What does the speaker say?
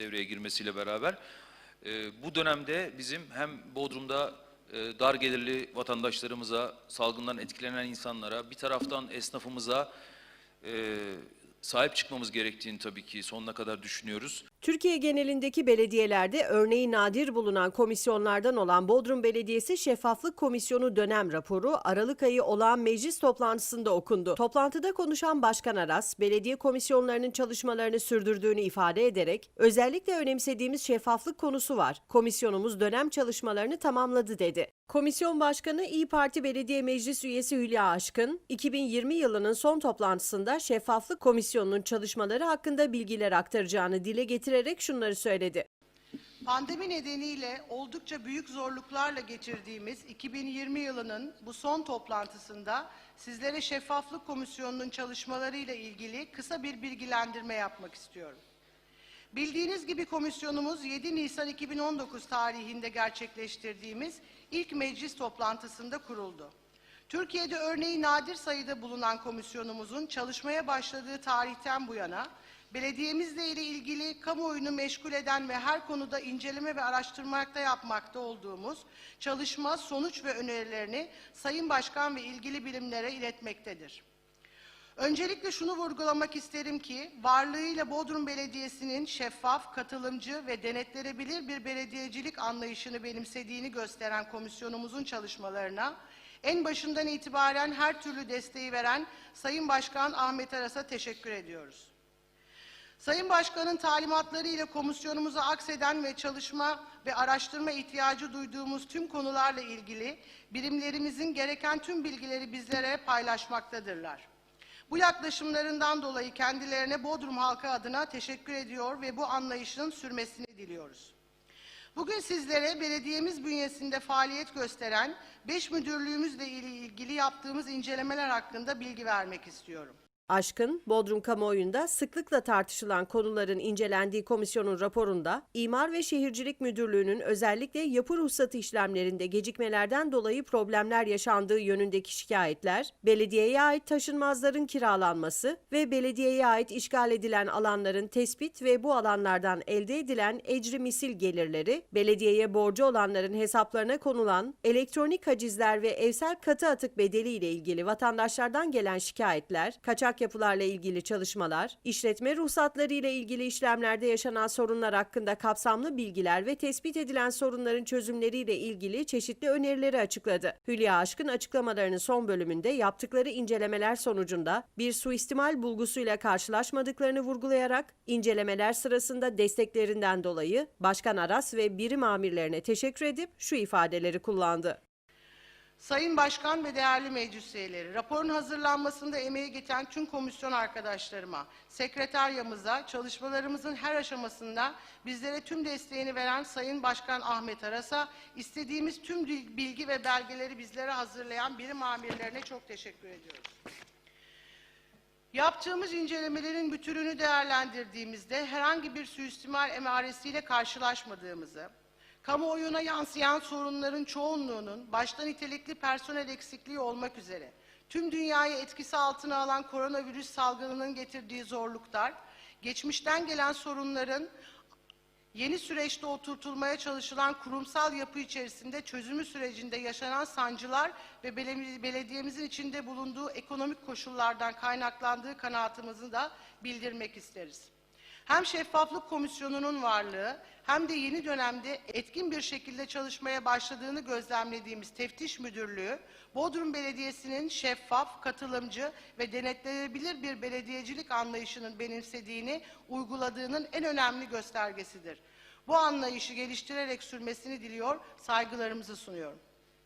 devreye girmesiyle beraber e, bu dönemde bizim hem Bodrum'da e, dar gelirli vatandaşlarımıza, salgından etkilenen insanlara, bir taraftan esnafımıza e, sahip çıkmamız gerektiğini tabii ki sonuna kadar düşünüyoruz. Türkiye genelindeki belediyelerde örneği nadir bulunan komisyonlardan olan Bodrum Belediyesi Şeffaflık Komisyonu dönem raporu Aralık ayı olağan meclis toplantısında okundu. Toplantıda konuşan Başkan Aras, belediye komisyonlarının çalışmalarını sürdürdüğünü ifade ederek, özellikle önemsediğimiz şeffaflık konusu var. Komisyonumuz dönem çalışmalarını tamamladı dedi. Komisyon Başkanı İyi Parti Belediye Meclis Üyesi Hülya Aşkın, 2020 yılının son toplantısında Şeffaflık Komisyonu'nun çalışmaları hakkında bilgiler aktaracağını dile getirerek şunları söyledi. Pandemi nedeniyle oldukça büyük zorluklarla geçirdiğimiz 2020 yılının bu son toplantısında sizlere Şeffaflık Komisyonu'nun çalışmalarıyla ilgili kısa bir bilgilendirme yapmak istiyorum. Bildiğiniz gibi komisyonumuz 7 Nisan 2019 tarihinde gerçekleştirdiğimiz ilk meclis toplantısında kuruldu. Türkiye'de örneği nadir sayıda bulunan komisyonumuzun çalışmaya başladığı tarihten bu yana belediyemizle ile ilgili kamuoyunu meşgul eden ve her konuda inceleme ve araştırmakta yapmakta olduğumuz çalışma, sonuç ve önerilerini Sayın Başkan ve ilgili bilimlere iletmektedir. Öncelikle şunu vurgulamak isterim ki varlığıyla Bodrum Belediyesi'nin şeffaf, katılımcı ve denetlenebilir bir belediyecilik anlayışını benimsediğini gösteren komisyonumuzun çalışmalarına en başından itibaren her türlü desteği veren Sayın Başkan Ahmet Aras'a teşekkür ediyoruz. Sayın Başkan'ın talimatları ile komisyonumuza akseden ve çalışma ve araştırma ihtiyacı duyduğumuz tüm konularla ilgili birimlerimizin gereken tüm bilgileri bizlere paylaşmaktadırlar. Bu yaklaşımlarından dolayı kendilerine Bodrum halkı adına teşekkür ediyor ve bu anlayışın sürmesini diliyoruz. Bugün sizlere belediyemiz bünyesinde faaliyet gösteren 5 müdürlüğümüzle ilgili yaptığımız incelemeler hakkında bilgi vermek istiyorum. Aşkın, Bodrum kamuoyunda sıklıkla tartışılan konuların incelendiği komisyonun raporunda, İmar ve Şehircilik Müdürlüğü'nün özellikle yapı ruhsatı işlemlerinde gecikmelerden dolayı problemler yaşandığı yönündeki şikayetler, belediyeye ait taşınmazların kiralanması ve belediyeye ait işgal edilen alanların tespit ve bu alanlardan elde edilen ecri misil gelirleri, belediyeye borcu olanların hesaplarına konulan elektronik hacizler ve evsel katı atık bedeli ile ilgili vatandaşlardan gelen şikayetler, kaçak yapılarla ilgili çalışmalar, işletme ruhsatları ile ilgili işlemlerde yaşanan sorunlar hakkında kapsamlı bilgiler ve tespit edilen sorunların çözümleriyle ilgili çeşitli önerileri açıkladı. Hülya Aşkın açıklamalarının son bölümünde yaptıkları incelemeler sonucunda bir suistimal bulgusuyla karşılaşmadıklarını vurgulayarak incelemeler sırasında desteklerinden dolayı Başkan Aras ve birim amirlerine teşekkür edip şu ifadeleri kullandı. Sayın Başkan ve değerli meclis üyeleri, raporun hazırlanmasında emeği geçen tüm komisyon arkadaşlarıma, sekreteryamıza, çalışmalarımızın her aşamasında bizlere tüm desteğini veren Sayın Başkan Ahmet Aras'a, istediğimiz tüm bilgi ve belgeleri bizlere hazırlayan birim amirlerine çok teşekkür ediyoruz. Yaptığımız incelemelerin bütününü değerlendirdiğimizde herhangi bir suistimal emaresiyle karşılaşmadığımızı, kamuoyuna yansıyan sorunların çoğunluğunun başta nitelikli personel eksikliği olmak üzere tüm dünyayı etkisi altına alan koronavirüs salgınının getirdiği zorluklar, geçmişten gelen sorunların yeni süreçte oturtulmaya çalışılan kurumsal yapı içerisinde çözümü sürecinde yaşanan sancılar ve bele- belediyemizin içinde bulunduğu ekonomik koşullardan kaynaklandığı kanaatimizi de bildirmek isteriz. Hem şeffaflık komisyonunun varlığı hem de yeni dönemde etkin bir şekilde çalışmaya başladığını gözlemlediğimiz teftiş müdürlüğü, Bodrum Belediyesi'nin şeffaf, katılımcı ve denetlenebilir bir belediyecilik anlayışının benimsediğini, uyguladığının en önemli göstergesidir. Bu anlayışı geliştirerek sürmesini diliyor, saygılarımızı sunuyorum.